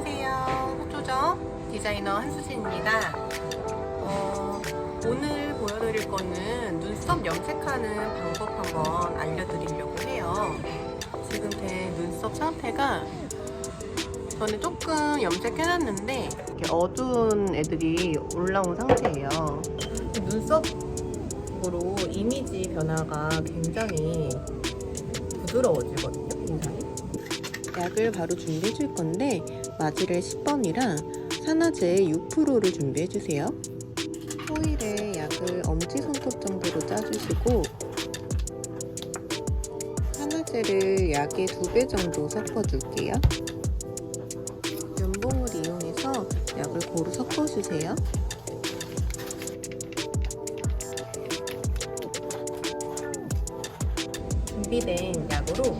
안녕하세요. 호조정 디자이너 한수진입니다. 어, 오늘 보여드릴 거는 눈썹 염색하는 방법 한번 알려드리려고 해요. 지금 제 눈썹 상태가 저는 조금 염색해놨는데 이렇게 어두운 애들이 올라온 상태예요. 눈썹으로 이미지 변화가 굉장히 부드러워지거든요. 약을 바로 준비해 줄 건데 마지를 10번이랑 산화제 6%를 준비해 주세요. 호일에 약을 엄지손톱 정도로 짜주시고 산화제를 약의 2배 정도 섞어줄게요. 면봉을 이용해서 약을 고루 섞어주세요. 준비된 약으로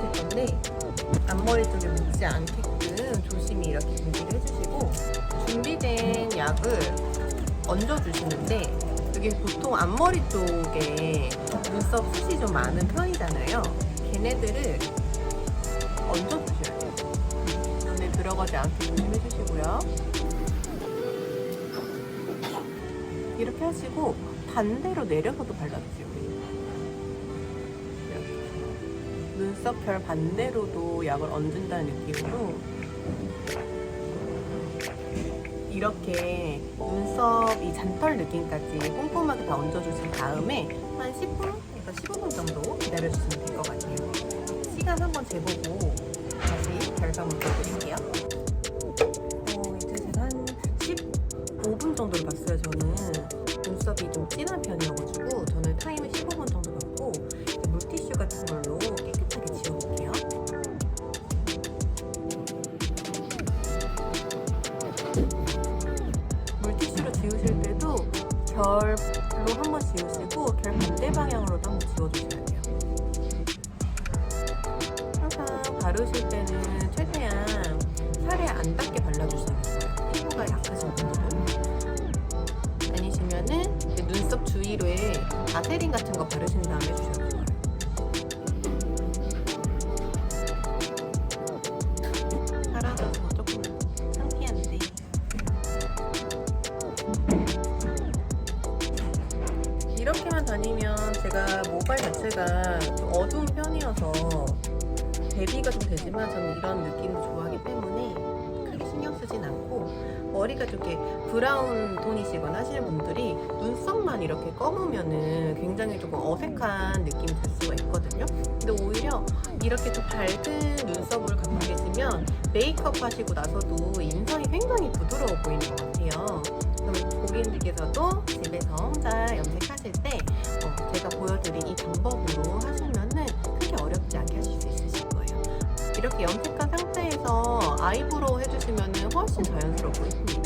해주실 건데 앞머리 쪽에 묻지 않게끔 조심히 이렇게 준비를 해주시고 준비된 약을 얹어주시는데 여기 보통 앞머리 쪽에 눈썹 숱이 좀 많은 편이잖아요. 걔네들을 얹어주셔야 돼요. 눈에 들어가지 않게 조심해주시고요. 이렇게 하시고 반대로 내려서도 발라주세요. 눈썹 결 반대로도 약을 얹는다는 느낌으로 이렇게 눈썹 이 잔털 느낌까지 꼼꼼하게 다 얹어주신 다음에 한 10분에서 15분 정도 기다려주시면 될 것 같아요. 시간 한번 재보고 다시 결과물 보여드릴게요. 어, 이제 제가 한 15분 정도를 봤어요. 저는 눈썹이 좀 진한 편이어가지고 저는 타임을 15분 정도 봤고 물티슈 같은 걸로 결로 한 번 지우시고 결 반대 방향으로도 한번 지워주셔야 돼요. 항상 바르실 때는 최대한 살에 안 닿게 발라주셔야겠어요. 피부가 약하신 분들은. 아니시면은 눈썹 주위로에 바세린 같은 거 바르신 다음에 주셔도 좋아요. 이렇게만 다니면 제가 모발 자체가 좀 어두운 편이어서 대비가 좀 되지만 저는 이런 느낌을 좋아하기 때문에 크게 신경 쓰진 않고 머리가 좀 이렇게 브라운 톤이시거나 하시는 분들이 눈썹만 이렇게 검으면은 굉장히 조금 어색한 느낌이 들 수가 있거든요. 근데 오히려 이렇게 좀 밝은 눈썹을 갖고 계시면 메이크업 하시고 나서도 인상이 굉장히 부드러워 보이는 것 같아요. 그럼 고객님들께서도 집에서 혼자 염색하실 때 어, 제가 보여드린 이 방법으로 하시면은 크게 어렵지 않게 하실 수 있으실 거예요. 이렇게 염색한 상태에서 아이브로우 해주시면은 훨씬 자연스러워 보입니다.